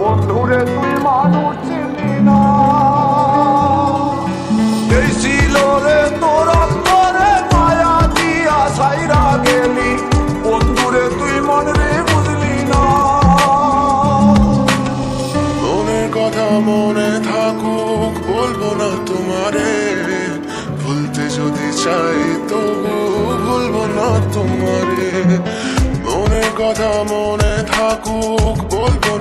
বন্ধুরে, তুই মানুষ চিনি না। রে তুই মন না। কথা মনে থাকুক, বলব না তোমারে। ভুলতে যদি চাই তবু ভুলবো না তোমারে। কথা মনে থাকুক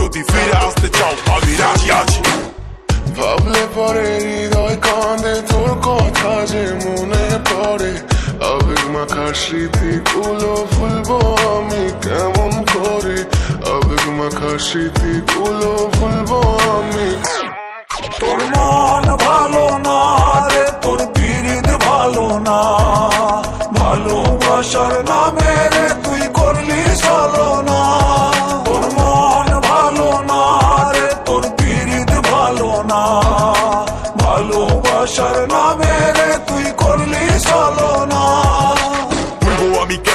যদি ফিরে আসতে চাও আমি রাজি আছি ভাবলে পরে হৃদয় কাঁদে তোর কথা যে মনে পড়ে আবেগ মাখা স্মৃতিগুলো ভুলবো আমি কেমন করে আবেগ মাখা স্মৃতিগুলো ভুলবো আমি তোর মন ভালো না রে তোর পিরিত ভালো না।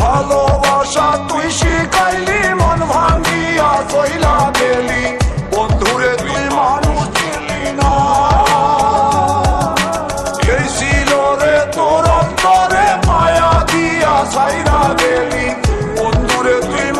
ভালোবাসা তুই শিখাইলি, মন ভাঙিয়া কইলা গেলি। বন্ধুরে, তুই মানুষ দিলি না। মায়া দিয়া সাইরা গেলি। বন্ধুরে, তুই